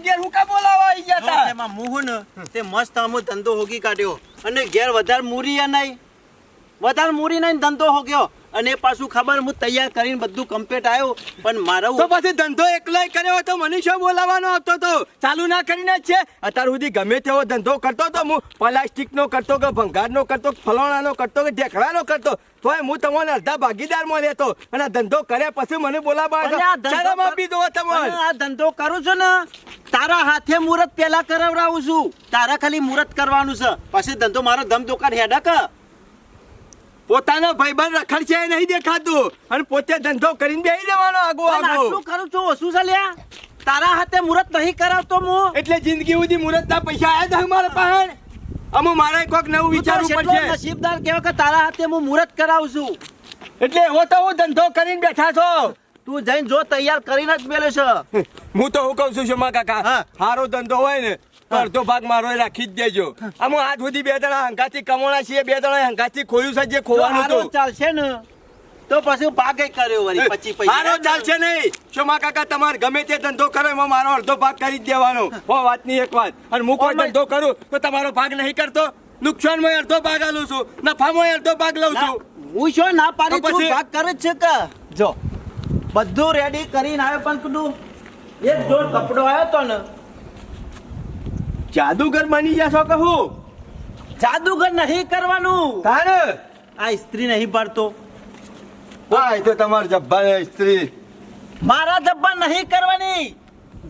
ઘેર હું કા બોલાવા આવી ગયા તા. તેમાં મું ને તે મસ્ત અમો ધંધો હોગી કાઢ્યો. અને ઘેર વધારે મૂરી નહીં. વધારે મૂરી નહીં ધંધો હોગ્યો. અને પાછું ખબર હું તૈયાર કરીને બધું કમ્પ્લીટ આવ્યો પણ મારું તો પછી ધંધો એકલો કર્યો હતો મને શું આવતો હતો ચાલુ ના કરીને જ છે. અત્યાર સુધી ગમે તેવો ધંધો કરતો તો હું પ્લાસ્ટિક નો કરતો કે ભંગાર નો કરતો ફલોણાનો કરતો કે ઢેકડાનો કરતો તોય હું તમને અડધા ભાગીદારમાં લેતો અને ધંધો કર્યા પછી મને બોલાવવા આપી દો તમે. આ ધંધો કરું છું ને તારા હાથે મુહૂર્ત પેલા કરાવડાવું છું. તારા ખાલી મુહૂર્ત કરવાનું છે. પછી ધંધો મારો ધમ દુકાન હેડા કે પોતાનો ભાઈબંધ રખડ છે નહીં દેખાતું. અને પોતે ધંધો કરીને બેહી દેવાનો આગો આગો. શું કરું છું શું છે લ્યા? તારા હાથે મુરત નહીં કરાવતો હું. એટલે જિંદગી સુધી મુરતના પૈસા આવ્યા હતા મારા પાસે? અમુ મારે કોક નવું વિચારવું પડશે. નસીબદાર કહેવાય કે તારા હાથે હું મુરત કરાવું છું. એટલે એવો તો હું ધંધો કરીને બેઠા છો. તું જઈને જો તૈયાર કરીને જ મેલે છે. હું તો હું કહું છું શમા કાકા હા. સારો ધંધો હોય ને. અડધો ભાગ મારો રાખી જ દેજો. આમ આજ સુધી બે જણા હંકાથી કમાણા છીએ બે જણા હંકાથી ખોયું છે જે ખોવાનું તો. ચાલશે ને. તો પછી ભાગે કર્યો વળી પછી પૈસા. મારો ચાલશે નહીં. શોમા કાકા તમારે ગમે તે ધંધો કરો એમાં મારો અડધો ભાગ કરી જ દેવાનો. હો. વાતની એક વાત. અને હું કોઈ ધંધો કરું તો તમારો ભાગ નહીં કરતો? નુકસાનમાં અડધો ભાગ આલું છું નફામાં અડધો ભાગ લઉં છું. હું શું ના પાડી છું? પછી- ભાગ કરે છે કે? જો બધું રેડી કરીને આવ્યો પણ કીધું એક જોડ કપડો આવ્યો તો ને જાદુગર બની જશો કહું. જાદુગર નહીં કરવાનું. તારે? આ સ્ત્રી નહીં પડતો. હા એ તો તમારો જબ્બા સ્ત્રી. મારા જબ્બા નહીં કરવાની.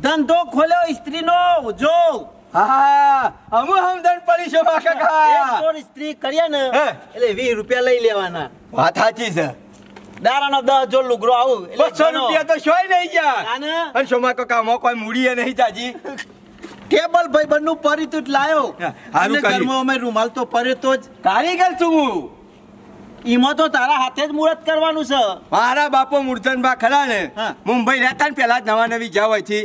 ધંધો ખોલ્યો સ્ત્રીનો. જો. હા અમુ હમદન પડી શોમા એક કાકા જોડ સ્ત્રી કર્યા ને એટલે વીસ રૂપિયા લઈ લેવાના. વાત સાચી છે. દારાનો દસ જોડ લુગરો આવું. એટલે બસો ગણો. રૂપિયા તો શોય નહીં ગયા. અને શોમા કાકા મો કોઈ મૂડીએ નહીં તાજી કેબલ ભાઈ બંનું પરી લાયો અને ઘરમાં અમે રૂમાલ તો પરે તો જ. કારીગર છું હું. ઈમાં તો તારા હાથે જ મુહૂર્ત કરવાનું છે. મારા બાપો મૂર્ધનબા ખરા ને. મુંબઈ રહેતા ને પેલા જ નવા નવી જાવ છે.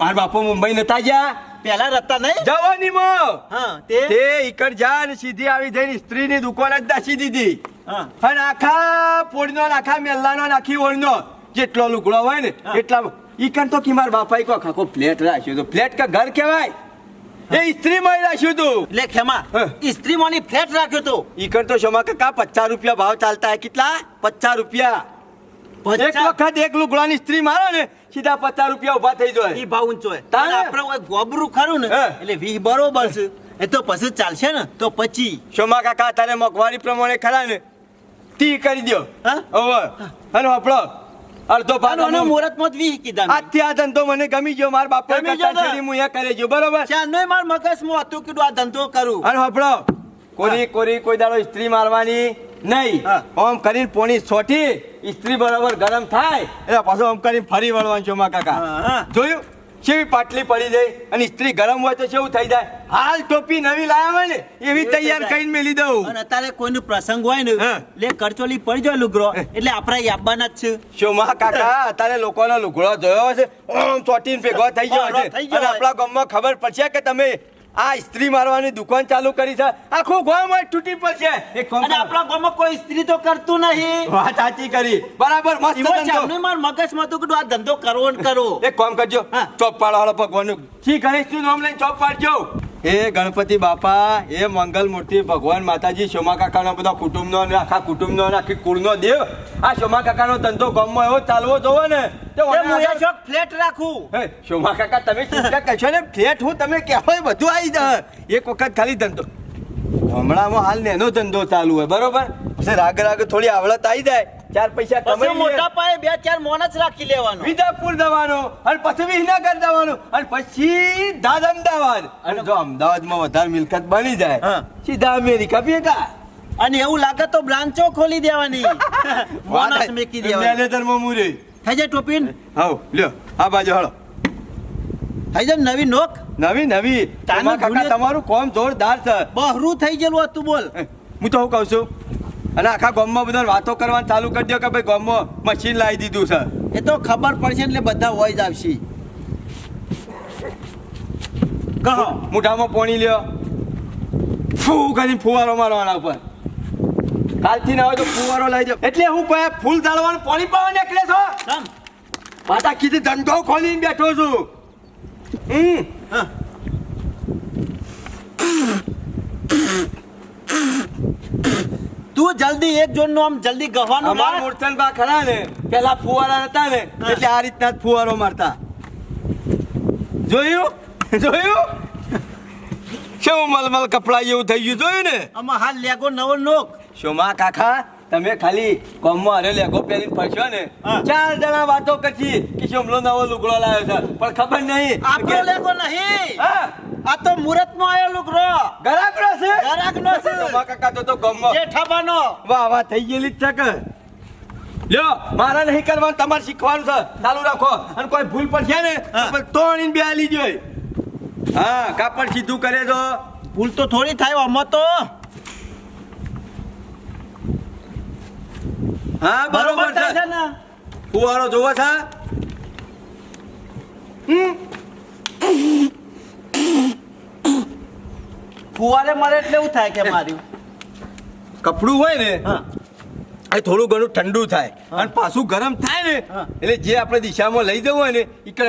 મારા બાપો મુંબઈ નતા ગયા. પેલા રહેતા નહીં? જવાની મો હા તે? તે ઈકડ જા ને સીધી આવી જઈને સ્ત્રીની દુકાન જ દાસી દીધી. હા. અને આખા પોળનો આખા મેલ્લાનો આખી ઓળનો જેટલો લુગડો હોય ને હા. એટલા ઈકણ તો કે મારા બાપાએ કો આખો ફ્લેટ રાખ્યો તો ફ્લેટ કે ઘર કહેવાય? એ સ્ત્રી માં રાખ્યું તું. એટલે ખેમા. સ્ત્રી મોની ફ્લેટ રાખ્યો તો. ઈકણ તો શોમા કાકા પચાસ રૂપિયા ભાવ ચાલતા હે. કેટલા? પચાસ રૂપિયા. એક વખત એક લુગડાની સ્ત્રી મારો ને સીધા પચાસ રૂપિયા ઊભા થઈ જાય. ઈ ભાવ ઊંચો તારે? આપણે ગોબરું ખરું ને. એટલે વીસ બરોબર છે. એ તો પછી ચાલશે ને તો પછી. શોમા કાકા તારે મોંઘવારી પ્રમાણે ખરા ને? તી કરી દ્યો. હા? હવે અને આપણો અડધો ભાગ અમુક. મુહૂર્તમાં જ વીસ કીધા મેં. આજથી આ ધંધો મને ગમી ગયો. મારા બાપા ગમી ગયો હું અહીંયા કરે જો બરોબર? ચારનોય માર મગજમાં હતું કીધું આ ધંધો કરું. અને હપડો કોરી કોરી કોઈ દાડો સ્ત્રી મારવાની નહીં. ઓમ કરીને પોણી છોટી સ્ત્રી બરાબર ગરમ થાય. એટલે પાછો ઓમ કરીને ફરી વળવાનું શોમા કાકા. હા, હા. જોયું? કેવી પાટલી પડી જાય અને સ્ત્રી ગરમ હોય તો કેવું થઈ જાય? હાલ ટોપી નવી લાયા હોય ને એવી તૈયાર કરીને મેલી દઉં અને અત્યારે કોઈનો પ્રસંગ હોય ને લે કરચોલી પડી જાય લુગરો એટલે આપણે યાબાના જ છે. શોમા કાકા અત્યારે લોકોનો લુગડો જોયો છે ઓમ ચોટીન ભેગો થઈ ગયો છે અને. આપણા ગામમાં ખબર પડશે કે તમે આ સ્ત્રી મારવાની દુકાન ચાલુ કરી છે. આખું ગામ જ તૂટી પડશે. એક અને. આપણા ગામમાં કોઈ સ્ત્રી તો કરતું નહીં. વાત સાચી કરી. બરાબર મસ્ત ધંધો. ચાલનું માર મગજમાં હતું કીધું આ ધંધો કરવો ને કરો એક કામ કરજો. ચોપ પાડવાળો ભગવાનનું. શ્રી કરીશ. તું નામ લઈને ચોપ પાડજો? હે ગણપતિ બાપા હે મંગલ મૂર્તિ ભગવાન માતાજી શ્યામા કાકાનો બધા કુટુંબનો અને આખા કુટુંબનો અને આખી કુળનો દેવ. આ શ્યામા કાકાનો ધંધો ગામમાં એવો ચાલવો જોવો ને તો એ ફ્લેટ રાખું. હે, શોભા કાકા તમે ચિંતા કરશો ને ફ્લેટ હું તમે કહેવો એ બધું આવી જાય એક વખત ખાલી ધંધો. હમણાંમાં હાલ નેનો ધંધો ચાલુ હોય બરોબર? રાગ રાગ થોડી આવડત આવી જાય. ચાર પૈસા કમાઈ મોટા પાયે બે ચાર મોન જ રાખી લેવાનો. વિજાપુર જવાનો અને પછી વિહનગર જવાનું અને પછી દાદ અમદાવાદ. અને જો અમદાવાદમાં વધારે મિલકત બની જાય સીધા અમેરિકા ભેગા. અને એવું લાગે તો બ્રાન્ચો ખોલી દેવાની. બોનસ મેકી દેવાની. મેનેજરમાં મુરે. થઈ જાય ટોપીન? હાઉ લ્યો આ બાજુ હળો થઈ જાય નવી નોક? નવી નવી. તમારું કોમ જોરદાર છે. બહરું થઈ ગયેલું હતું બોલ. હું તો હું કહું છું અને આખા ગામમાં બધા વાતો કરવાનું ચાલુ કરી દો કે ભાઈ ગામમાં મશીન લાવી દીધું છે. એ તો ખબર પડશે એટલે બધા વોઇસ આવશે. કહો મુઠામાં પોણી લ્યો. ફૂ કરીને ફુવારો મારવાના ઉપર. કાલથી ના હોય તો ફુવારો લઈ જાવ એટલે હું કોઈ ફૂલ ચાલવાનું પાણી પાવા નીકળે છો? પાછા કીધી ધંધો ખોલીને બેઠો છું. હમ. હા તું જલ્દી એક જોનનું આમ જલ્દી ગવાનું અમાર ખરા ને? પેલા ફુવારા હતા ને એટલે આ રીતના જ ફુવારો મારતા. જોયું? જોયું? શું મલમલ કપડા એવું થઈ ગયું જોયું ને? આમાં હાલ લેગો નવો નોક. શોમા કાકા તમે ખાલી કોમમાં અરે લેગો પહેરીને ફરશો ને? ચાર જણા વાતો કરશી કે શોમલો નવો લુગડો લાવ્યો છે. પણ ખબર નહીં આપણો લેગો નહીં. હા. આ તો મુરત નો આયો લુકરો ગરાકડો છે? ગરાકનો છે. કાકા તો તો ગમમાં. જેઠાબાનો વાહ વાહ થઈ ગયેલી જ છે લ્યો મારા નહીં કરવાનું તમારે શીખવાનું છે. ચાલુ રાખો. અને કોઈ ભૂલ પણ છે ને તોડીને બે આલી જોઈ હા કાપડ સીધું કરે તો. ભૂલ તો થોડી થાય આમાં તો. હા બરોબર છે ને. ફુવારો જોવો છે? હમ? ફુવારે મારે એટલે એવું થાય કે માર્યું કપડું હોય ને હા. એ થોડું ઘણું ઠંડુ થાય. અને પાછું ગરમ થાય ને એટલે જે આપણે દિશામાં લઈ જવું હોય ને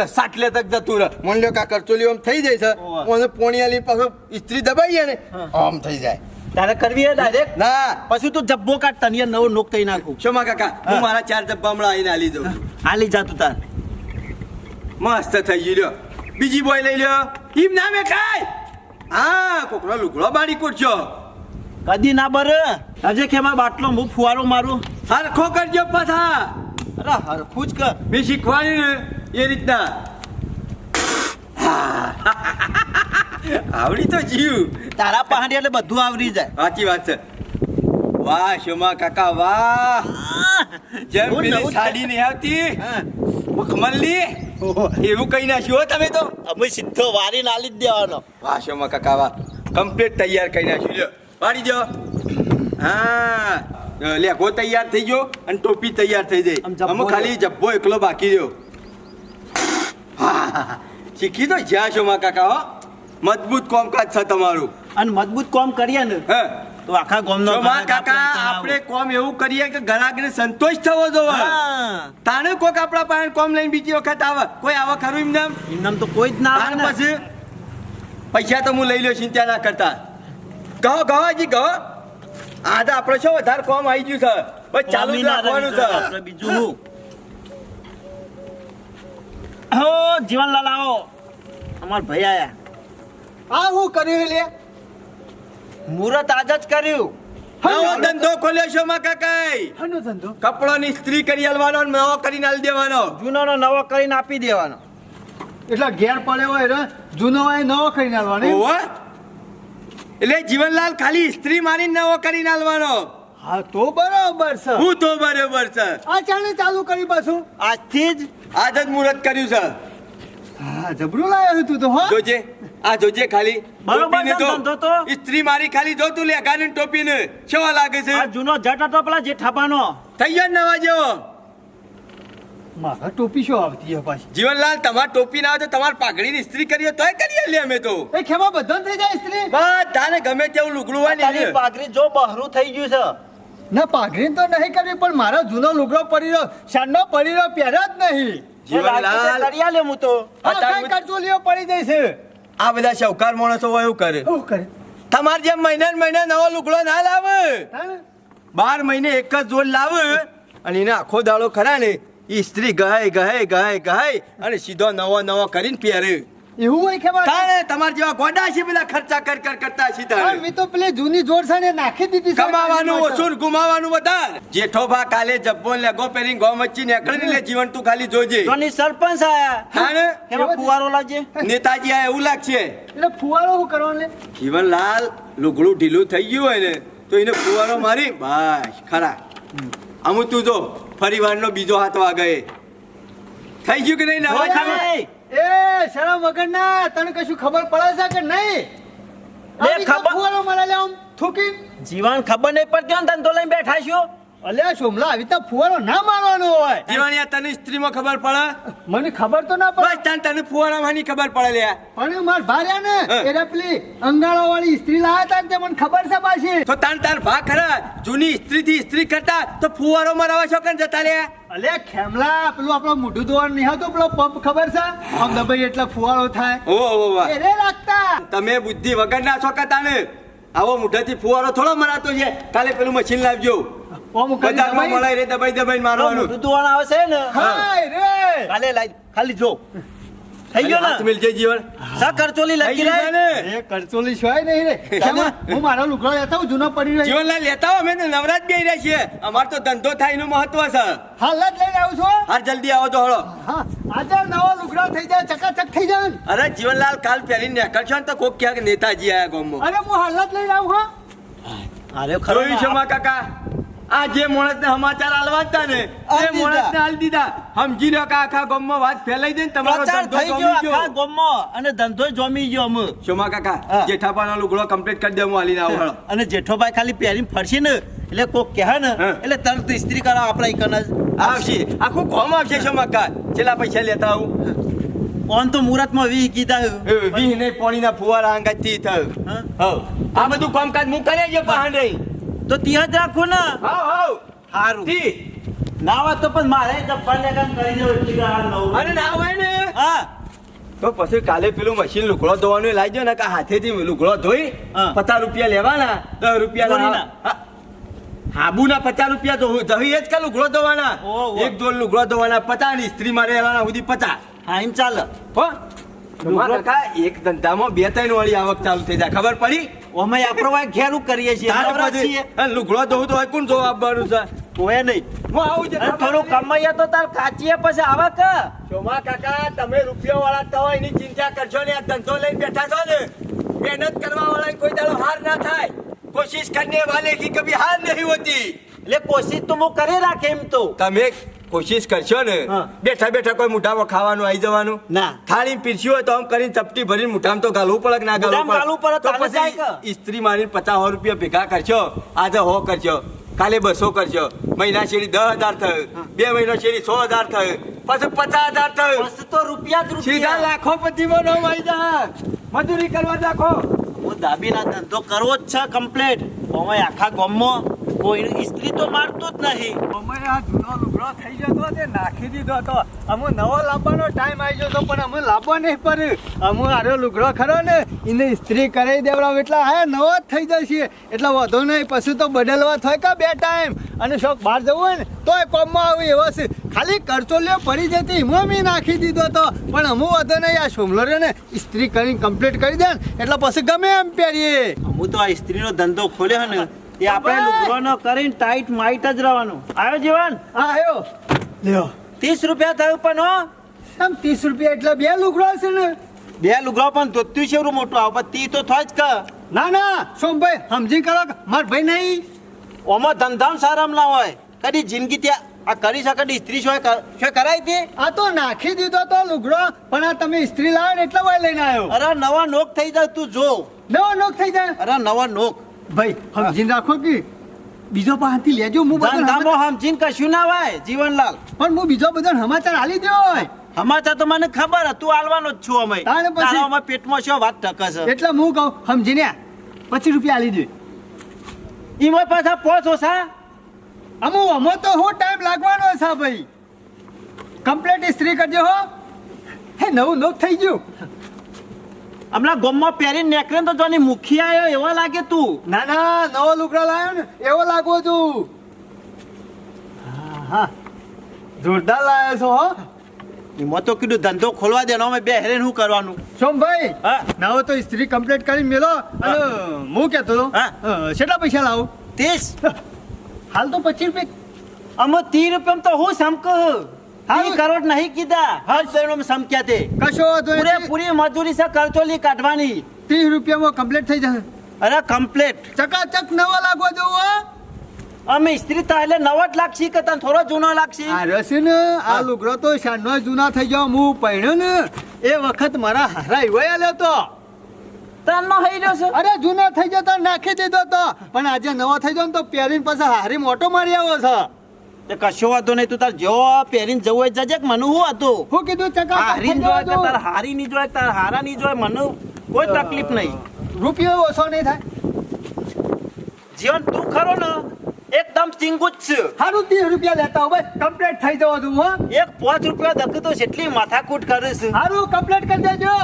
એ સાટલે તક જતું રહે. મન લો કા કરચોલી આમ થઈ જાય છે. અને પોણિયાલી પાછું ઇસ્ત્રી દબાઈએ ને આમ થઈ જાય. તારે કરવી હે ડાયરેક્ટ ના. પછી તું જબ્બો કાઢ તનિયા નવો નોક થઈ નાખું. શોમા કાકા? હું મારા ચાર જબ્બા હમણાં આવીને આલી દઉં આલી જા તું તાર. મસ્ત થઈ ગયું લ્યો. બીજી બોય લઈ લ્યો. ઈમ ના મે ખાય હા કોકનો લુગડો બાળી કૂટશો કદી ના બર. આજે કે બાટલો હું ફુવારો મારું. હરખો કરજો પાછા. અરે હરખું જ કર. મેં શીખવાની ને એ રીતના. આવડી તો જીવ. તારા પહાડી એટલે બધું આવડી જાય. સાચી વાત છે. વાહ શોમા કાકા વાહ. જેમ પેલી સાડી નહીં આવતી. મખમલની એવું કહી નાખ્યું હો તમે તો. અમે સીધો વારી નાલી જ દેવાનો. વાહ શોમા કાકા વા કમ્પ્લીટ તૈયાર કરી નાખ્યું. જો વાળી દો. હા. લેગો તૈયાર થઈ ગયો અને ટોપી તૈયાર થઈ જાય અમે ખાલી જબ્બો એકલો બાકી રહ્યો. હા શીખી તો જ્યાં શોમા કાકા હો. મજબૂત કોમકાજ છે તમારું. અને મજબૂત કોમ કરીએ ને હે. તો આખા ગામનો કાકા આપણે કોમ એવું કરીએ કે ગ્રાહકને સંતોષ થવો જોવે. તાણે કોક આપણા પાસે કોમ લઈને બીજી વખત આવે. કોઈ આવા ખરું એમ નામ તો કોઈ જ ના આવે પછી પૈસા તો હું લઈ લ્યો ચિંતા ના કરતા. કહો કહો હજી કહો. આ તો આપણે શું વધારે કોમ આવી ગયું છે. બસ ચાલુ જ રાખવાનું છે. બીજું હું? હો જીવનલાલ આવો. અમાર ભાઈ આયા. આ હું કર્યું લે? મુહૂર્ત આજ જ કર્યું. હનો ધંધો ખોલ્યો છો માં કાકાઈ? હનો ધંધો? કપડાની સ્ત્રી કરી આલવાનો અને નવો કરીને આલી દેવાનો. જૂનોનો નવો કરીને આપી દેવાનો. એટલે ઘેર પડ્યો હોય ને જૂનો હોય નવો કરીને આલવાનો એમ? એટલે જીવનલાલ ખાલી સ્ત્રી મારીને નવો કરીને આલવાનો. હા તો બરાબર છે. હું તો બરોબર છે. આ ચાલે ચાલુ કરી પાછું? આજથી જ આજ જ મુહૂર્ત કર્યું છે. હા જબરું લાવ્યો તું તો હો. જોજે. આ જોજે ખાલી. બરોબર છે ધંધો તો. સ્ત્રી મારી ખાલી જો તું લે ગાને ટોપીને. કેવા લાગે છે? આ જૂનો જટ હતો પેલા જેઠાબાનો થઈ ગયો નવા જેવો? મારા ટોપી શું આવતી હે પાછી? જીવનલાલ તમાર ટોપી ના આવે તો તમાર પાઘડીની ઇસ્ત્રી કરીએ તોય કરીએ લે અમે તો. એ ખેમા બધન થઈ જાય સ્ત્રી? બધાને ગમે તેવું લુગડું હોય ને તારી. પાઘડી જો બહરું થઈ ગયું છે. ના પાઘડી તો નહીં કરવી પણ મારો જૂનો લુગડો પડી રહ્યો. શાનનો પડી રહ્યો પહેર્યો જ નહીં. જીવનલાલ. કરી લે હું તો. આ તારું- કઈ કરચોલીઓ પડી જાય છે આ બધા શૌકાર માણસો હોય એવું કરે. શું કરે. તમારે જેમ મહિને મહિને નવો લુગડો ના લાવે. બાર મહિને એક જ જોડ લાવે અને એને આખો દાડો ખરા ને એ સ્ત્રી ગહાય ગહાય ગહાય ગહાય અને સીધો નવો નવો કરીને પહેરે. એવું હોય ખેમા તારે તમાર જેવા ગોડા છે પેલા ખર્ચા કર કર કરતા છે તાણે મેં તો પેલે જૂની જોડ નાખી દીધી કમાવાનું ઓછું ગુમાવાનું વધારે. જેઠો ભા કાલે જબ્બો લેગો પેરી ગો મચ્છી નીકળી લે જીવન તું ખાલી જોજે. જોની સરપંચ આયા હાને એમાં ફુવારો લાગે નેતાજી આ એવું લાગશે. એટલે ફુવારો હું કરવાનું લે? જીવનલાલ લુગડું ઢીલું થઈ ગયું હોય ને તો એને ફુવારો મારી બસ ખરા. અમુ તું જો ફરીવારનો બીજો હાથ વાગે. થઈ ગયું કે નહીં? નવા ખબર. એ શરમ વગર ના તને કશું ખબર પડે છે કે નહીં? ખબર- મને મળે લે આમ થૂકી જીવન ખબર નહીં પડતી ધંધો લઈને બેઠા છો? અલ્યા સોમલા આવી તો ફુવારો ના મારવાનો હોય. જીવણિયા તને સ્ત્રીમાં ખબર પડે? મને ખબર તો ના પડે. બસ તને ફુવારાવાની ખબર પડે લે. પણ માર ભાર્યા ને એરા પેલી અંગાળો વાળી સ્ત્રી લાયા તા તે મને ખબર છે પાછી. તો તાન તાર ભા ખરા? જૂની સ્ત્રી થી સ્ત્રી કરતા તો ફુવારો મરાવા છો કે જતા લે? અલે ખેમલા પેલું આપણો મોઢું ધોવાનું નહીં હતું પેલો પંપ ખબર છે? આમ દબાઈ એટલે ફુવારો થાય. ઓ ઓ વાહ. એરે રાખતા. તમે બુદ્ધિ વગર ના છો કતા ને આવો મુઢાથી ફુવારો થોડો મરાતો છે. કાલે પેલું મશીન લાવજો. ઓમ દબાઈ. મળાય રે દબાઈ દબાઈ મારવાનું. ધોવાણ આવે છે ને. હાય રે. કાલે લાઈ ખાલી જો. થઈ ગયો હાથ ને મિલજે જીવન. સા કરચોલી થઈ રે ને? એ કરચોલી છોય નહીં રે. હું મારો લુગડો લેતા હું જૂનો પડી રહ્યો જીવનલાલ લેતા અમે તો નવરાજ બે રહ્યા છીએ અમાર તો ધંધો થાય એનું મહત્વ છે. હાલ જ લઈને આવું છું હાર જલ્દી આવો તો હળો. હા. આજે નવો લુગડો થઈ જાય ચકાચક થઈ જાય અરે જીવનલાલ કાલ પહેરીને નીકળશો ને તો કોક ક્યાંક નેતાજી આયા ગામમાં. અરે હું હાલ જ લઈને આવું હા. અરે ખરો વિશ્વમાં કાકા? આ જે માણસને સમાચાર આલવા હતા ને એ. માણસને આલ દીધા. સમજી લો કે આખા ગામમાં વાત ફેલાઈ જાય ને તમારો ધંધો થઈ ગયો આખા ગામમાં અને ધંધો જોમી ગયો અમે. શોમા કાકા હા. જેઠાપાનો લુગડો કમ્પ્લીટ કરી દે હું હાલીને આવું. અને જેઠોભાઈ ખાલી પહેરીને ફરશે ને એટલે કોક કહે ને એટલે તરત ઇસ્ત્રી કરાવ આપણા કન આવશે. આખું ગામ આવશે શોમા કાકા. છેલ્લા પૈસા લેતા આવું. ઓન તો મુહૂર્તમાં વી કીધા વી નહીં પાણીના ફુવારા આંગાથી થયું. હા? આ બધું કામકાજ હું કરે છે બહાર રહી. તો ત્યાં જ રાખો ને. હાવ હાવ. સારું તી નાવા તો પણ મારે જબ્બાને કામ કરી દેવું એટલી ગાળ નવું. અરે ના હોય ને. હા. તો પછી કાલે પેલું મશીન લુગડો ધોવાનું લાવજો ને કે હાથેથી લુગડો ધોઈ પચાસ રૂપિયા લેવાના દસ રૂપિયા ધોરીના? હાબુના પચાસ રૂપિયા તો દહી જ કે લુગડો ધોવાના? એક દોર લુગડો ધોવાના પચાસની સ્ત્રી મારે લેવાના સુધી પચાસ. હા એમ ચાલે. હો. એક ધંધામાં બે ત્રણ વાળી આવક ચાલુ થઈ જાય. ખબર પડી? અમે આપણો ભાઈ ઘેરું કરીએ છીએ લુગડો ધોવું તો હોય કોણ ધોવા આપવાનું છે? કોઈ નહીં. હું આવું છે થોડું કમાઈએ તો તાર કાચીએ પછી આવા કે? ચોમા કાકા તમે રૂપિયા વાળા તો એની ચિંતા કરજો ને આ ધંધો લઈ બેઠા છો ને. મહેનત કરવા વાળા કોઈ દાડો હાર ના થાય. કોશિશ કરને વાલે કી કભી હાર નહીં હોતી. એટલે કોશિશ તો હું કરી રાખે એમ તો. તમે કોશિશ કરશો ને બેઠા બેઠા કોઈ મુઠામાં ખાવાનું આવી જવાનું? ના. થાળી પીરસ્યું હોય તો આમ કરીને ચપટી ભરીને મુઠામાં તો ગાલવું પડે કે ના ગાલવું પડે, તો પછી ઇસ્ત્રી મારીને પચાસ રૂપિયા ભેગા કરશો આજે હો કરશો કાલે બસો કરશો મહિના શેરી દસ હજાર થયું બે મહિનો શેરી સો હજાર થયું પછી પચાસ હજાર થયું. તો રૂપિયા જ સીધા રૂપિયા લાખો પતિમાં નો ભાઈ જાય. મજૂરી કરવા રાખો હું દાબીના ધંધો કરવો જ છે કમ્પ્લીટ આખા ગામમાં કોઈ ઇસ્ત્રી તો મારતો જ નહીં. અમે આ જૂનો લુગડો થઈ જતો તે નાખી દીધો હતો અમે નવો લાવવાનો ટાઈમ આવી જતો પણ અમે લાવવા નહીં પડ્યું. અમે આરો લુગડો ખરો ને એને ઇસ્ત્રી કરાવી દેવડાવ એટલે હા નવો જ થઈ જશે. એટલે વધુ નહીં પછી તો બદલવા થાય કે બે ટાઈમ અને શોખ બહાર જવું હોય ને તોય કોમમાં આવી એવો છે. ખાલી કરચોલ્યો પડી જતી એમાં મેં નાખી દીધો હતો પણ અમુ વધો નહીં આ સોમલો ને ઇસ્ત્રી કરીને કમ્પ્લીટ કરી દે ને એટલે પછી ગમે એમ પહેરીએ. હું તો આ ઇસ્ત્રીનો ધંધો ખોલ્યો ને એ આપણે લુગવાનો કરીને ટાઈટ માઈટ જ રહેવાનું. આવ્યો જીવન? હા આવ્યો. લ્યો. ત્રીસ રૂપિયા થયું પણ હો. આમ ત્રીસ રૂપિયા? એટલે બે લુગડો છે ને. બે લુગડો પણ ધોત્યું છે એવું મોટું. આવે પણ તી તો થાય જ કે. ના ના સોમભાઈ સમજી કરો માર ભાઈ નહીં. ઓમાં ધંધામ સારામ ના હોય. કદી જિંદગી ત્યાં આ કરી શકે ઇસ્ત્રી શું શું કરાય તે આ તો નાખી દીધો તો લુગડો પણ આ તમે ઇસ્ત્રી લાવે એટલે એટલા વાર લઈને આવ્યો. અરે નવા નોક થઈ જાય તું જો. નવા નોક થઈ જાય? અરે નવા નોક. ભાઈ સમજીને રાખો કે બીજો પાસેથી લેજો હું બધા ધંધામાં સમજીને કશું ના હોય જીવનલાલ. પણ હું બીજો બધા સમાચાર આલી દ્યો હોય. સમાચાર તો મને ખબર હતું આલવાનો જ છું અમે. તારે પછી- અમે પેટમાં શું વાત ટકે છે? એટલે હું કહું સમજીને પચીસ રૂપિયા આલી દે ઈમાં પાછા પોચ ઓછા? અમુ અમો તો હું ટાઈમ લાગવાનો છે ભાઈ. કમ્પ્લેટ ઇસ્ત્રી કરજો હો. હે નવું નવું થઈ ગયું. હમણાં ગોમમાં પહેરીને નેકરે તો જોની મુખી આવ્યો એવો લાગે તું? ના ના નવો લુગડો લાવ્યો ને એવો લાગવો તું. હા જોરદાર લાવ્યો છો હો. એમાં તો કીધું ધંધો ખોલવા દેનો અમે બે હેરેન શું કરવાનું? સોમભાઈ હા. નવો તો ઇસ્ત્રી કમ્પ્લીટ કરી મેલો અને હું. કહેતો હતો હા. કેટલા પૈસા લાવું? ત્રીસ. હાલ તો પચીસ રૂપિયા. અમે ત્રીસ રૂપિયા તો હું સમક કરોડ નહીં કીધા હર દોડો સમક્યા તે કશો વાંધો પૂરી મજૂરી છે કરચોલી કાઢવાની ત્રીસ રૂપિયામાં કમ્પ્લીટ થઈ જશે અરે કમ્પ્લેટ ચકાચક નવા લાગો જોવો અમે સ્ત્રી એટલે નવો જ લાગશી કે તને થોડો જૂનો લાગશે આ રસી ને આ લુગડો તો શાનો જૂના થઈ ગયો હું પહેણ્યો ને એ વખત મારા હારા એવો આલ્યો તો તારનો હઈ રહ્યો છે અરે જૂનો થઈ ગયો તો નાખી દીધો તો પણ આજે નવો થઈ ગયો ને તો પહેરીને પાછા હારી મોટો મારી આવ્યો છે તે કશો વાતો નહીં તું તાર જો પહેરીને જવું હોય જજે કે મને શું હતું હું કીધું ચકા હારી જોય કે તાર હારી નહીં જોય તાર હારા નહીં જોય મને કોઈ તકલીફ નહીં. રૂપિયો ઓછો નહીં થાય. જીવન તું ખરો ને એકદમ ચિંગુજ છે. સારું ત્રીસ રૂપિયા લેતા હોય કમ્પ્લીટ થઈ જવા દઉં હો. એક પાંચ રૂપિયા દક તો જેટલી માથાકૂટ કરે છે. સારું કમ્પ્લીટ કરી દેજો.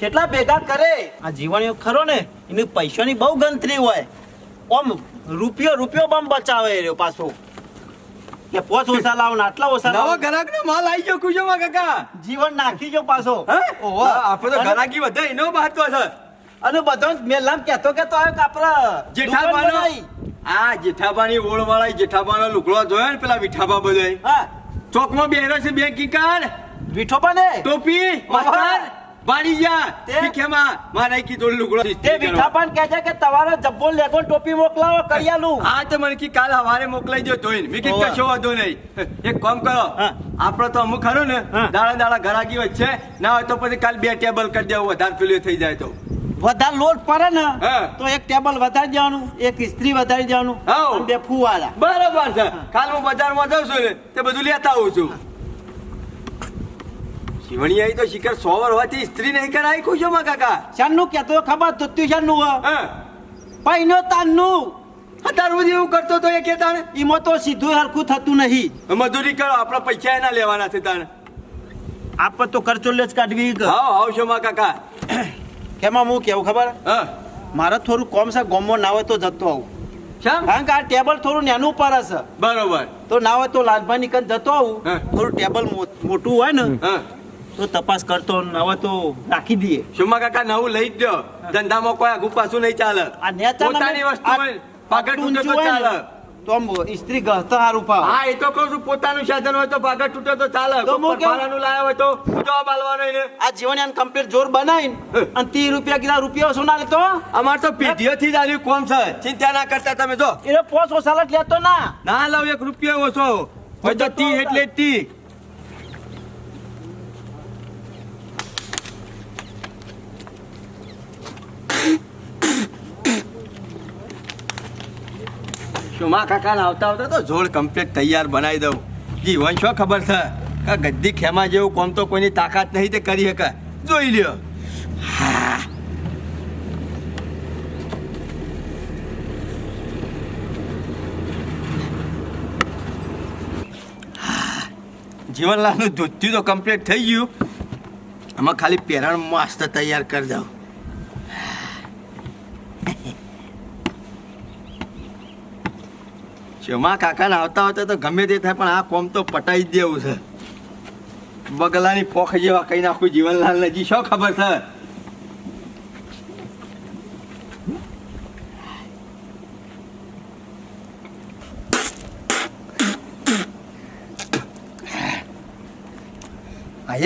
જેટલા ભેગા કરે આ જીવન એવું ખરો ને એની પૈસાની બહુ ગણતરી હોય. ઓમ રૂપિયો રૂપિયો બમ બચાવે રહ્યો પાછો. કે પોચ ઓછા લાવો ને આટલા ઓછા લાવો. ગ્રાહકનો માલ આવી ગયો કુજોમાં કાકા. જીવન નાખી જો પાછો? ઓહો. આપણે તો ગ્રાહકી વધે એનો મહત્વ છે. અને બધો મેલામ કેતો કેતો આવ્યો કે આપણા જેઠાબાનો આ જેઠાબાની ઓળવાળા જેઠાબાનો લુકડો જોયો ને પેલા વિઠાબા બધો હા. ચોકમાં બેહરો છે બેંકી કાર્ડ વિઠોબા ને ટોપી માસ્ટર ગયા તે- ભીખેમાં મારે કીધું લુગડો તે કરવા. કહે છે કે તમારો જબ્બો લેગો ટોપી મોકલાવો કરિયાલું હા તો મને કી કાલ હવારે મોકલાઈ દો તોય મેં કી કશો વાંધો નહીં. એક કામ કરો. આપણો તો અમુક ખરો ને. દાડા દાડા ઘરાકી વચ્ચે ના હોય તો પછી કાલ બે ટેબલ કરી દેવું વધારે પેલું થઈ જાય તો. વધારે લોટ પડે ને તો એક ટેબલ વધારી દેવાનું એક ઇસ્ત્રી વધારી દેવાનું બે ફુવારા. બરાબર છે. કાલ હું બજારમાં જાઉં છું ને તે બધું લેતા આવું છું. શિવણી આવી તો શિખર સો વર હોવાથી સ્ત્રી નહીં કરાય ખુશોમાં કાકા? શાનનું કહેતો ખબર? ધોત્યું શાનનું હો હા. પૈનો તાનનું. સુધી એવું કરતો તો એ કેતા ને? ઈમાં તો સીધું હરખું થતું નહીં. મજૂરી કરો આપણા પૈસા એના લેવાના છે તાને આપણે તો ખર્ચો જ કાઢવી હા હાવ છો શોમાં કાકા. કેમાં હું કેવું ખબર? હા. મારે થોડું કોમ છે ગોમો ના હોય તો જતો આવું. કારણ કે આ ટેબલ થોડું નાનું પર હશે. બરોબર. તો ના હોય તો લાલભાઈ ની જતો આવું. થોડું ટેબલ મો- મોટું હોય ને. હા. તો તપાસ કરતો ના તો રાખી દઈએ. શોમાં કાકા નવું લઈ જ ધંધામાં કોઈ આગુ પાછું નહીં ચાલે? પોતાની વસ્તુ હોય તૂટે તો ચાલે. તો આમ ઇસ્ત્રી ગહતા હારું પાવ. હા એ તો કહું છું પોતાનું સાધન હોય તો પાગળ તૂટે તો ચાલે. તો કોઈ હું કેવું? પરફારાનું લાયા હોય તો જવાબ આલવાનો એને. આ જીવન એમ કમ્પ્લીટ જોર બનાવીને અને ત્રીસ રૂપિયા કીધા રૂપિયા ના લેતો અમાર તો પેઢીઓથી જ આવ્યું કોમ છે. ચિંતા ના કરતા તમે જો. પોસ લેતો ના. ના લાવ એક રૂપિયો ઓછો. હોય તો તી એટલે ટી. શોમા કાકા આવતા આવતા તો જોડ કમ્પ્લીટ તૈયાર બનાવી દઉં. જીવન શું ખબર છે? કે ગદ્દી ખેમા જેવું કોમ તો કોઈની તાકાત નહીં તે કરી શકે જોઈ લ્યો. જીવનલાલનું ધોત્યું તો કમ્પ્લીટ થઈ ગયું. આમાં ખાલી પહેરણ મસ્ત તૈયાર કરી દઉં. શોમા કાકાને આવતા આવતા તો ગમે તે થાય, પણ આ કોમ તો પટાઈ જ દેવું છે. બગલાની પોખ જેવા કઈ નાખું જીવનલાલ નજી, શું ખબર છે?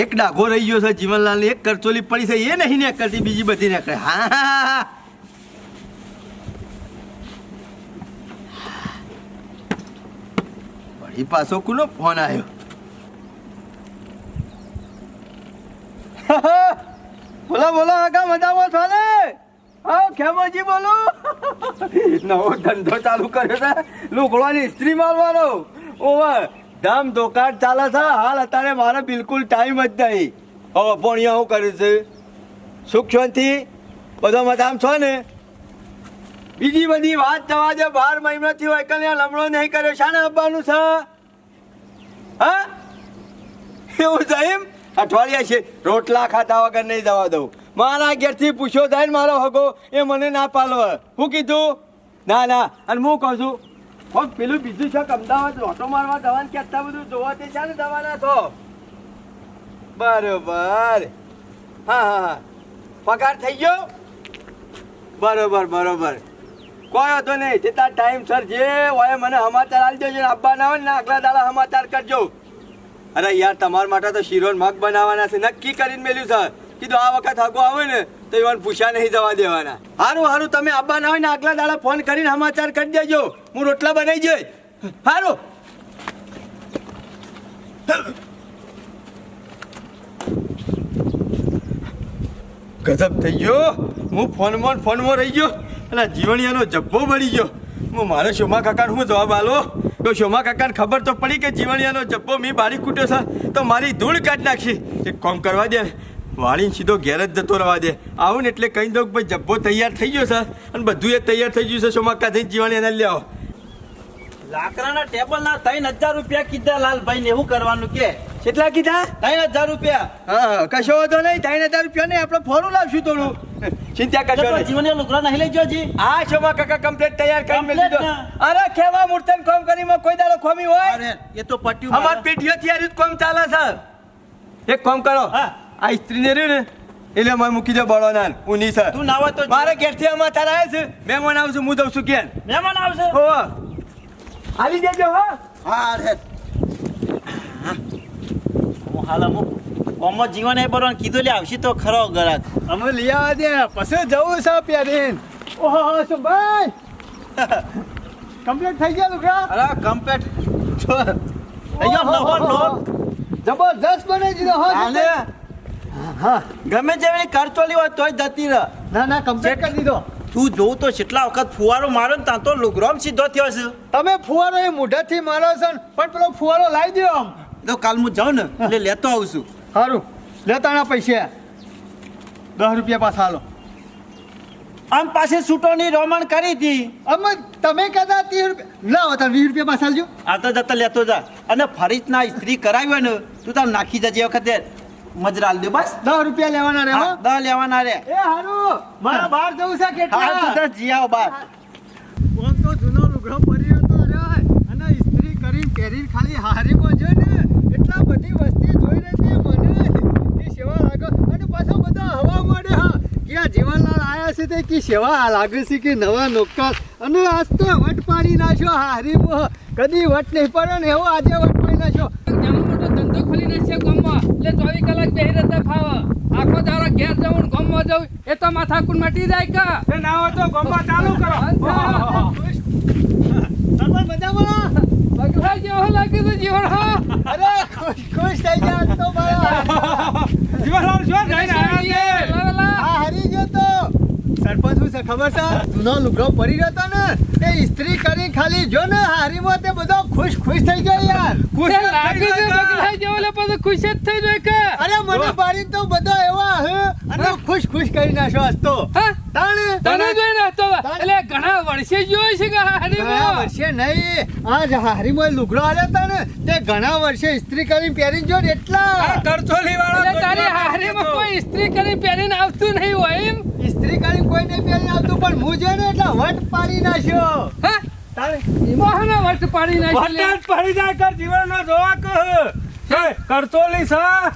એક ડાઘો રહી ગયો છે જીવનલાલ એક કરચોલી પડી છે, એ નહીં ને કરતી બીજી બધી ને કરે હા. હા, હા હા વળી પાછો કુનો ફોન આવ્યો બોલો બોલો આગા મજામાં છો ને હા ખેમોજી બોલો નવો ધંધો ચાલુ કર્યો છે. લુગડવાની સ્ત્રી મારવાનો. ઓવર ધામ દોકાન ચાલે છે. હાલ અત્યારે મારે બિલકુલ ટાઈમ જ નહીં. હવે ભણિયા હું કર્યું છે? સુખ શાંતિ? બધો મજામાં છો ને? બીજી બધી વાત થવા દે, બાર મહિનાથી હોય કલ્યા લમણો નહીં કર્યો. શાને આપવાનું છે? હા? એવું સાહેબ અઠવાડિયા છે, રોટલા ખાતા વગર નહીં જવા દઉં. મારા ઘેરથી પૂછ્યો થાય મારો હગો, એ મને ના પાલો હું કીધું? ના ના. અને હું કહું છું કોક પેલું બીજું છે અમદાવાદ લોટો મારવા દવાને કે અત્યારે બધું જોવા તે ને દવાના છો બરોબર. હા હા હા. પગાર થઈ ગયો? બરોબર બરોબર. કોઈ વાંધો નહીં. તાર ટાઈમ સર જે હોય મને સમાચાર આવી દેજો ને આપવાના હોય ને આગલા દાડા સમાચાર કરજો. અરે યાર, તમારા માટે તો શિરોન ને મગ બનાવવાના છે. નક્કી કરીને મેલ્યું સર કીધું આ વખત હગો આવે ને, તો એવાને પૂછ્યા નહીં જવા દેવાના. સારું સારું તમે આવવાના હોય ને આગલા દાડા ફોન કરીને સમાચાર કરી દેજો. હું રોટલા બનાવી જઈ. સારું ગજબ થઈ ગયો. હું ફોન ફોનમાં રહી ગયો. અને જીવણિયાનો જબ્બો બળી ગયો. હું મારે શોમા કાકાને શું જવાબ આલો? તો શોમા કાકાને ખબર તો પડી કે જીવણિયાનો જબ્બો મેં બારી કૂટ્યો છે. તો મારી ધૂળ કાઢી નાખી એક કોમ કરવા દે, વાળીને સીધો ઘેર જ જતો રહેવા દે. આવું ને એટલે કહી દઉં કે ભાઈ, જબ્બો તૈયાર થઈ ગયો છે. અને બધું એ તૈયાર થઈ ગયું છે. શોમા કાકા જીવણિયાને લઈ આવો લાકડાના ટેબલ ના ત્રણ હજાર રૂપિયા કીધા લાલભાઈ ને એવું કરવાનું કે. કેટલા કીધા? ત્રણ હજાર રૂપિયા. હા કશો વાંધો નહીં ત્રણ હજાર રૂપિયા નહીં આપણે ફોરું લાવશું થોડું. ચિંતા કરશો નહીં. જીવન લુગડા નહીં લઈ જોજી આ શોમાં કાકા કમ્પ્લીટ તૈયાર કરી મેલી દીધો અરે ખેવા મૂર્તન કોમ કરી માં કોઈ દાડો ખોમી હોય? અરે એ તો પટ્યું અમાર પેઢીઓ થી કોમ ચાલે છે. એક કોમ કરો. હા. આ સ્ત્રીને રહ્યું ને એટલે મને મૂકી દો બળો ના ઉની સર તું નાવા તો મારે ઘેરથી અમાર તારા આવે છે. મહેમાન આવશે હું દઉં છું ઘેર. મહેમાન આવશે? હો હાલી દેજો હા. હા રે હું હાલ અમુક કોમો જીવન એ બરોબર કીધું લે આવશે તો ખરો ગરાક. અમે લઈ આવવા દે. પછી જવું છે પ્યારીન. ઓહો સુભાઈ કમ્પ્લીટ થઈ ગયા લુગડા અરે કમ્પ્લેટ. અહીંયા નવો નોટ. જબરજસ્ત બને દીધો હો હા. ગમે જેવી કરચોલી હોય તોય જતી રહ. ના ના કમ્પ્લીટ કરી દીધો. તું જોઉં તો કેટલા વખત ફુવારો મારો ને ત્યાં તો લુગરોમ સીધો થયો છે. તમે ફુવારો એ મોઢેથી મારો છો ને, પણ પેલો ફુવારો લાવી દો આમ. તો કાલ હું જાઉં ને એટલે લેતો આવું છું. સારું લેતાના પૈસા. દસ રૂપિયા પાછા હાલો આમ પાસે છૂટોની રોમણ કરી હતી. અમે તમે કહેતા ત્રીસ રૂપિયા. લાવો તમે વીસ રૂપિયા પાછા આલજો. આવતા જતા લેતો જા. અને ફરીજ જ ના ઇસ્ત્રી કરાવી હોય ને તું તાર નાખી જજે વખતે. મજરાલ દે બસ. 10 રૂપિયા લેવાના રે હો. હા, દહ લેવાના રે એ હારું. મારા બહાર જવું છે હા તું જી આવ બહાર આમ તો જૂનો લુગડો પર્યો હતો રે. અને ઇસ્ત્રી કરી પહેરી ખાલી હારી બોજો ને એટલા બધી વસ્તી જોઈ રહી છે મને. કે સેવા લાગો. અને પાછો બધા હવા મળે હા. ક્યાં જીવનલાલ આયા છે તે કે સેવા લાગે છે કે નવા નોકર અને આજ તો વટ પાડી નાખ્યો હારી કદી વટ નહીં પડે ને એવો આજે વટ પાડી નાખ્યો. ધંધો ખોલી નાખ્યો ગામમાં એટલે ચોવીસ કલાક બેહી રહેતા ફાવ આખો દાડો ઘેર જવું ને ગામમાં જવું એ તો માથાકૂટ મટી જાય કા? ના હોય તો ગોપા ચાલુ સરપંચ મજામાં? બગલા જેવો લાગે છે જીવન અરે ખુશ ખુશ થઈ ગયા તો મારા. લાવેલા. સરપંચ શું છે ખબર છે? જૂનો લુગડો પડી રહ્યો હતો ને તે ઇસ્ત્રી કરી ખાલી જો ને હારીમાં તે બધો ખુશ ખુશ થઈ ગયો યાર. ખુશ લાગે છે બગલા જેવો એટલે પછી ખુશ જ થઈ જાય કે? અરે મને બારી તો બધો એવા હે અને ખુશ ખુશ કરી નાખ્યો આજ તો. હા. તાણે? તને જોઈને હસતો એટલે ઘણા વર્ષે જોઈ છે કે હારીમાં? વર્ષે નહીં. આજ હારીમાં લુગડો આવ્યા હતા ને તે ઘણા વર્ષે ઇસ્ત્રી કરીને પહેરીને જો ને એટલા. વાળો તારી હારીમાં કોઈ ઇસ્ત્રી કરી પહેરીને આવતું નહીં હોય એમ? ઇસ્ત્રી કરીને કોઈ નહીં પહેરી આવતું પણ હું જો ને એટલે વટ પાડી નાખ્યો. હા? તાણે એમાં હને વટ પાડી નાખી લે.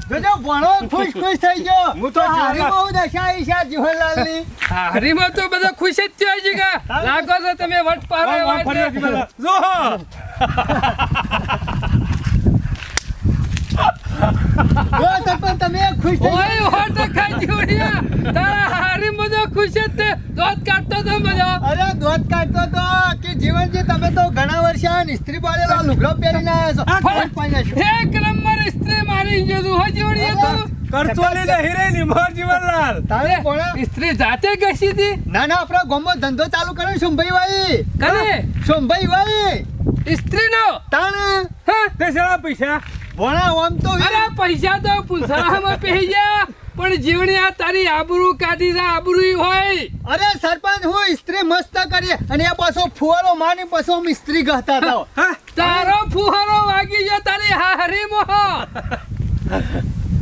જોજો ભણો ખુશ ખુશ થઈ ગયો. હું તો તો હારી જીવનલાલ. બહુ દશા આવી જીવનલાલની? હારીમાં તો બધા ખુશ જ થયો છે કે લાગો તમે વટ પાડો જો સરપંચ તમે ખુશ થઈ ઓય હોટ ખાઈ જોડિયા તારા હારી બધો ખુશ જ તે દોત કાઢતો તો બધો અરે દોત કાઢતો તો કે જીવનજી તમે તો ઘણા વર્ષે આ ઇસ્ત્રી પાડેલો લુગડો પહેરીને આવ્યા છો. એક નંબર સ્ત્રી મારી જતું હો જોડિયા તું. તારે કોણા સ્ત્રી જાતે ઘસી હતી? ના ના આપણા ગામમાં ધંધો ચાલુ કર્યો સોમભાઈ ભાઈ કને સોમભાઈ ભાઈ સ્ત્રી નો તાણે? ભણા આમ તો અરે પૈસા તો પુંસરામાં પહેરી ગયા પણ જીવણી આ તારી આબરૂ કાઢી જા આબરૂ હોય. અરે સરપંચ હું ઇસ્ત્રી મસ્ત કરી અને એ પાછો ફુવારો માની પાછો અમે ઇસ્ત્રી ગહતા હતા. તારો ફુવારો વાગી ગયો તારી હારી મોહ.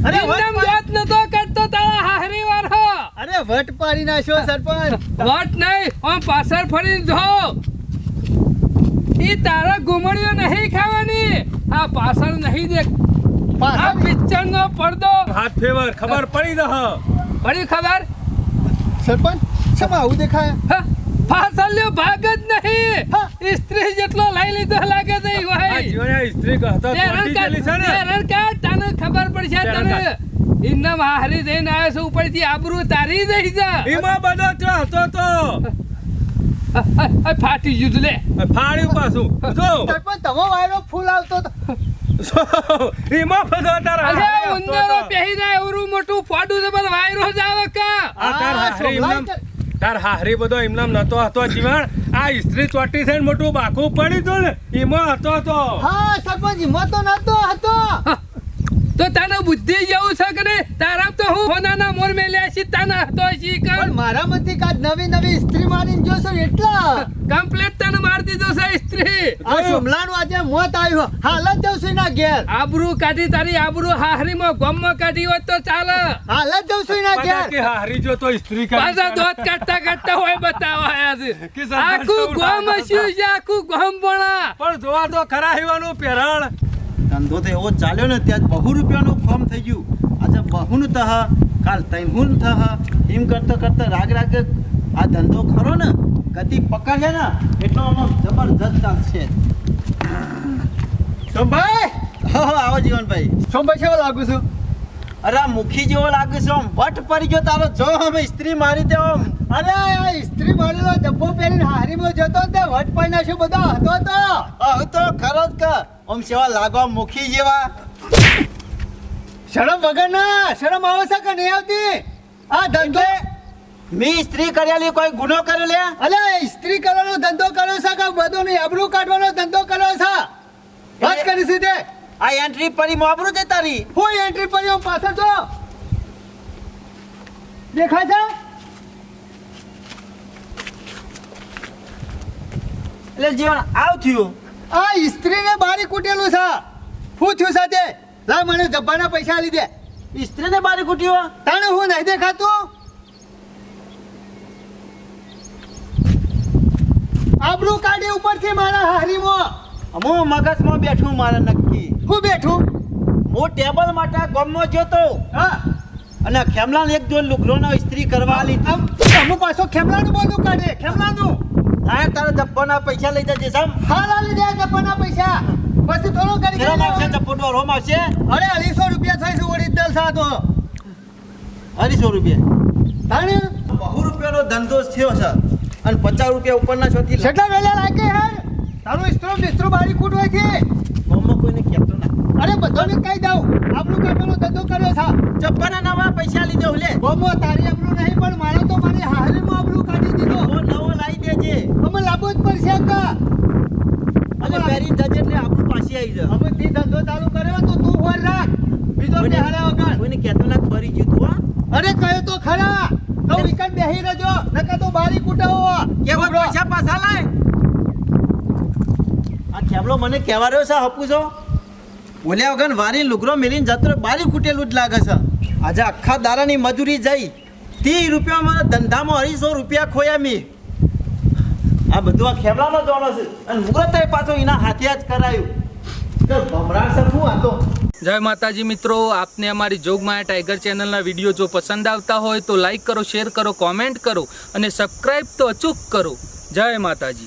અરે વટ જાત નતો કરતો તારા હારી વાળો અરે વટ પાડી નાખ્યો સરપંચ. વટ નહીં આમ પાછળ ફરી જો. ઈ તારા ઘુમડીઓ નહીં ખાવાની. આ પાછળ નહીં દેખ. આ પિક્ચર નો પડદો. ખબર પડી દહ પડી ખબર? સરપંચ શેમાં આવું દેખાય? હા, પાછળનો ભાગ જ નહીં. સ્ત્રી જેટલો લઈ લીધો લાગે છે ભાઈ સ્ત્રી કહતો તને ખબર પડશે છે તને ઇન્ના હારી થઈને આવ્યો છે ઉપરથી આબરૂ તારી જઈ જા એમાં બધો હતો તો. ફાટી ગયું લે. ફાડ્યું પાછું. જો. પણ તમે વાયરો ફૂલ આવતો એમાં બધો તારા અરે ઉંદરો પહેરી જાય એવડું મોટું ફોટું છે પણ વાયરો જ આવે કા? આ તાર આ હાહરી તાર હારી બધો ઇમનામ નતો હતો જીવણ. આ ઇસ્ત્રી ચોટી થઈને મોટું બાકું પડી તું ને એમાં હતો તો. હા સરપંચ હિંમત તો નતો હતો. તો તને બુદ્ધિ જેવું છે કે તારા તો હું હોનાના મોર મેલ્યા છે તને હતો છી પણ મારા મતે કાંઈક નવી નવી સ્ત્રી મારીને જોશો ને એટલા? કમ્પ્લીટ તને માર દીધો છે સ્ત્રી. આ સોમલાનું આજે મોત આવ્યો. હાલ જ જઉં છું એના ઘેર. આબરૂ કાઢી તારી આબરૂ હાહરીમાં ગોમમાં કાઢી હોત તો ચાલે. હાલ જ જઉં છું એના પાછા કે હાહરી જો તો સ્ત્રી કરી પાછા દોત કાઢતા કાઢતા હોય બતાવા આયા છે. આખું ગમ લાગે. છે આખું ગોમ પણ જોવા તો ખરા હેવાનું પહેરણ. ધંધો તો એવો ચાલ્યો ને ત્યાં બહુ રૂપિયાનું ફોર્મ થઈ ગયું. આજે બહુનું થહ કાલ તૈમુન થહ. એમ કરતા કરતા રાગ રાગ આ ધંધો ખરો ને ગતિ પકડે ને એટલો આમાં જબરજસ્ત ચાલશે સોમભાઈ! હો આવો જીવનભાઈ. સોમભાઈ કેવો લાગુ છું? અરે મુખી જેવો લાગે છે આમ વટ પડી ગયો તારો જો અમે સ્ત્રી મારી દે આમ. અરે આ ઇસ્ત્રી મારેલો ડબ્બો પહેરીને હારીમાં જતો તે વટ પાઈ નાખ્યો બધો હતો તો. હતો તો ખરો જ કે. આમ સેવા લાગો મુખી જેવા. શરમ વગર ના શરમ આવે છે કે નહીં આવતી? આ ધંધો મી સ્ત્રી કર્યાલી કોઈ ગુનો કર્યો લે? અલે સ્ત્રી કરવાનો ધંધો કર્યો છે કે બધો ની આબરૂ કાઢવાનો ધંધો કર્યો છે? વાત કરી સીધે. આ એન્ટ્રી પરી મોબરું છે તારી? હું એન્ટ્રી પરી હું પાછળ જો દેખાય છે? એટલે જીવન આવ થયું. આ ઇસ્ત્રીને બારી કૂટેલું છે. શું થયું સાથે? લા મને જબ્બાના પૈસા આલી દે. ઇસ્ત્રીને બારી કૂટ્યો? તાણે હું નહીં દેખાતું? આબરૂ કાઢી ઉપરથી મારા હારીમાં. હું મગજમાં બેઠું મારા નક્કી. હું બેઠું? હું ટેબલ માટે ગામમાં જોતો. હા. અને ખેમલાને એક જો લુગરોનો ઇસ્ત્રી કરવા આલી હું પાછો ખેમલાનું બધું કાઢે ખેમલાનું. આ તારા જપ્પાના પૈસા લઈ જજે સામ. હાલ આલી દે જપ્પાના પૈસા. પછી થોડો કરી શરમ આવશે ચપ્પોટો રોમ આવશે? અરે અઢીસો રૂપિયા થાય છે ઓરિજિનલ સાતો અઢીસો રૂપિયા. તાણે? બહુ રૂપિયાનો ધંધો થયો છે અને પચાસ રૂપિયા ઉપરના છોથી કેટલા વેલા લાગે યાર તારું ઇસ્ત્રો બિસ્ત્રો બારી કૂટ હોય છે. ગામમાં કોઈને કહેતો ના. અરે બધાને કહી દઉં. આપણું કાઢવાનો ધંધો કર્યો છે. જપ્પાના નવા પૈસા લીધો લે. મમ્મો તારી આપણું નહીં પણ મારે તો મારી હારીમાં આપણું કાઢી દીધો નવો નવો લાવી દેજે લાવવો જ પડશે કા? અને પેરી જજે એટલે આપણું પાછી આવી જાય. હવે તે ધંધો ચાલુ કર્યો તો તું હોર રાખ. બીજો કોઈને- હારા વગર. કોઈને કહેતો ના ફરી ગયું તું હા. અરે કયો તો ખરા? તો વિકન બેહી રહેજો નકર તો બારી કુટાવો. કેવો પૈસા પાછા લાય. આ ખેમલો મને કહેવા રહ્યો છે હપુ છો બોલ્યા વગર વારી લુગરો મેલીને જતો બારી કૂટેલું જ લાગે છે. આજે આખા દારાની મજૂરી જઈ. ત્રીસ રૂપિયા મારા ધંધામાં અઢીસો રૂપિયા ખોયા મી. આ બધું આ ખેમલાનો જોવાનો છે. અને મુહૂર્ત પાછો એના હાથે જ કરાયું. તો જય માતાજી મિત્રો, આપને અમારી જોગમાયા ટાઈગર ચેનલના વીડિયો જો પસંદ આવતા હોય તો લાઈક કરો, શેર કરો, કોમેન્ટ કરો અને સબસ્ક્રાઈબ તો અચૂક કરો. જય માતાજી.